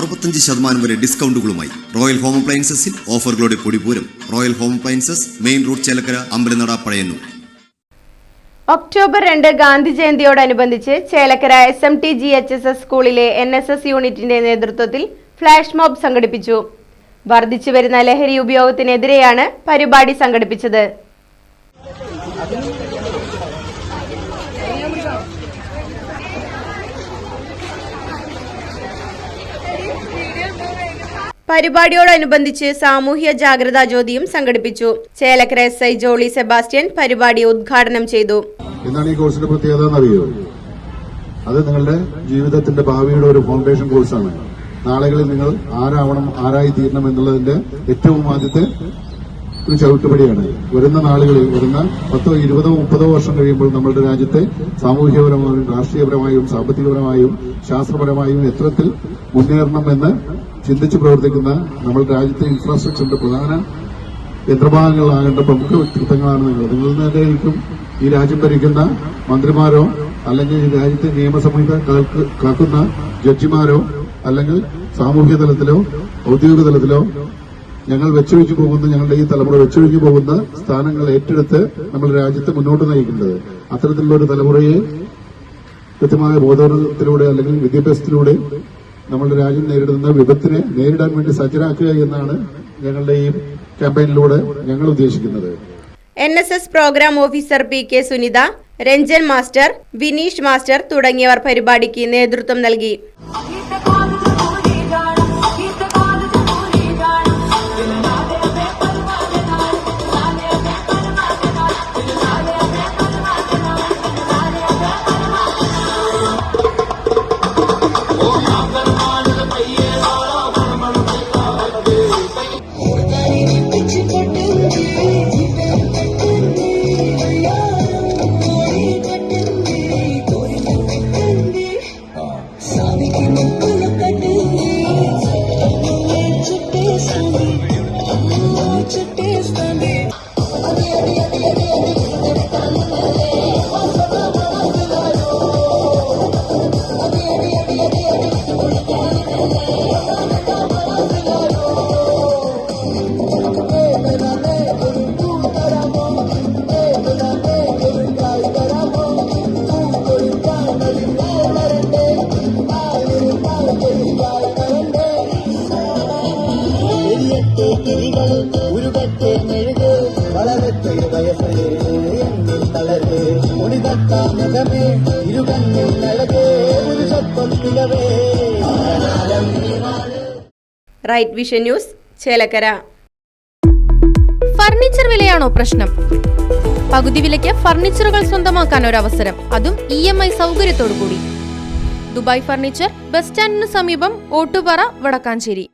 അറുപത്തഞ്ച് ശതമാനം വരെ ഡിസ്കൗണ്ടുകളുമായി റോയൽ ഹോം അപ്ലയൻസസിൽ ഓഫറുകളുടെ പൊടിപൂരം royal home appliances main road Chelakkara Ambalanada Pazhayannur. October രണ്ട് Gandhi ജയന്തിയോടനുബന്ധിച്ച് Chelakkara S M T G H S S സ്കൂളിലെ എൻ എസ് എസ് യൂണിറ്റിന്റെ നേതൃത്വത്തിൽ ഫ്ലാഷ് മോബ് സംഘടിപ്പിച്ചു. വർദ്ധിച്ചു വരുന്ന ലഹരി ഉപയോഗത്തിനെതിരെയാണ് പരിപാടി സംഘടിപ്പിച്ചത്. പരിപാടിയോടനുബന്ധിച്ച് സാമൂഹ്യ ജാഗ്രതാ ജ്യോതിയും സംഘടിപ്പിച്ചു. Chelakkara S I Jolly Sebastian പരിപാടി ഉദ്ഘാടനം ചെയ്തു. എന്താണ് ഈ കോഴ്സിന്റെ പ്രത്യേകത എന്നറിയോ? അത് നിങ്ങളുടെ ജീവിതത്തിന്റെ ഭാവിയുടെ ഒരു ഫൗണ്ടേഷൻ കോഴ്സാണ് നാളുകളിൽ നിങ്ങൾ ആരാവണം ആരായി തീരണം എന്നുള്ളതിന്റെ ഏറ്റവും ആദ്യത്തെ ഒരു ചവിട്ടുപടിയാണ്. വരുന്ന നാളുകളിൽ വരുന്ന പത്തോ ഇരുപതോ മുപ്പതോ വർഷം കഴിയുമ്പോൾ നമ്മുടെ രാജ്യത്തെ സാമൂഹ്യപരമായും രാഷ്ട്രീയപരമായും സാമ്പത്തികപരമായും ശാസ്ത്രപരമായും എത്രത്തിൽ മുന്നേറണമെന്ന് ചിന്തിച്ച് പ്രവർത്തിക്കുന്ന നമ്മുടെ രാജ്യത്തെ ഇൻഫ്രാസ്ട്രക്ചറിന്റെ പ്രധാന യന്ത്രഭാഗങ്ങളാകേണ്ട പ്രമുഖ വ്യക്തിത്വങ്ങളാണ് നിങ്ങൾ. നിങ്ങൾ നിലയിലേക്കും ഈ രാജ്യം ഭരിക്കുന്ന മന്ത്രിമാരോ അല്ലെങ്കിൽ ഈ രാജ്യത്തെ നിയമസംഹിത കാക്കുന്ന ജഡ്ജിമാരോ അല്ലെങ്കിൽ സാമൂഹ്യ തലത്തിലോ ഔദ്യോഗിക തലത്തിലോ ഞങ്ങൾ വെച്ചൊഴിച്ചു പോകുന്ന ഞങ്ങളുടെ ഈ തലമുറ വെച്ചൊഴിഞ്ഞു പോകുന്ന സ്ഥാനങ്ങൾ ഏറ്റെടുത്ത് നമ്മൾ രാജ്യത്തെ മുന്നോട്ട് നയിക്കേണ്ടത്. അത്തരത്തിലുള്ള ഒരു തലമുറയെ കൃത്യമായ ബോധവൽക്കരണത്തിലൂടെ അല്ലെങ്കിൽ വിദ്യാഭ്യാസത്തിലൂടെ നമ്മുടെ രാജ്യം നേരിടുന്ന വിപത്തിനെ നേരിടാൻ വേണ്ടി സജ്ജരാക്കുക എന്നാണ് ഞങ്ങളുടെ ഈ ക്യാമ്പയിനിലൂടെ ഞങ്ങൾ ഉദ്ദേശിക്കുന്നത്. N S S programme officer P K Sunitha Ranjan master Vineesh master തുടങ്ങിയവർ പരിപാടിക്ക് നേതൃത്വം നൽകി. എരിയട്ടെ തിരികൾ ഉരുകട്ടെ മെഴുക്. വളരട്ടെ വയസ്സേ എന്നിൽ തളര്. ഒളിതട്ട മുഖമേ ഇരുകണ്ണിൽ നഴകേ ഒരു സ്വപ്പം തികവേ right vision news Chelakkara. Furniture വിലയാണോ പ്രശ്നം? പകുതി വിലയ്ക്ക് ഫർണിച്ചറുകൾ സ്വന്തമാക്കാൻ ഒരു അവസരം അതും ഇ എം ഐ സൗകര്യത്തോടു കൂടി ദുബായ് ഫർണിച്ചർ ബസ് സ്റ്റാൻഡിന് സമീപം ഓട്ടുപാറ വടക്കാഞ്ചേരി.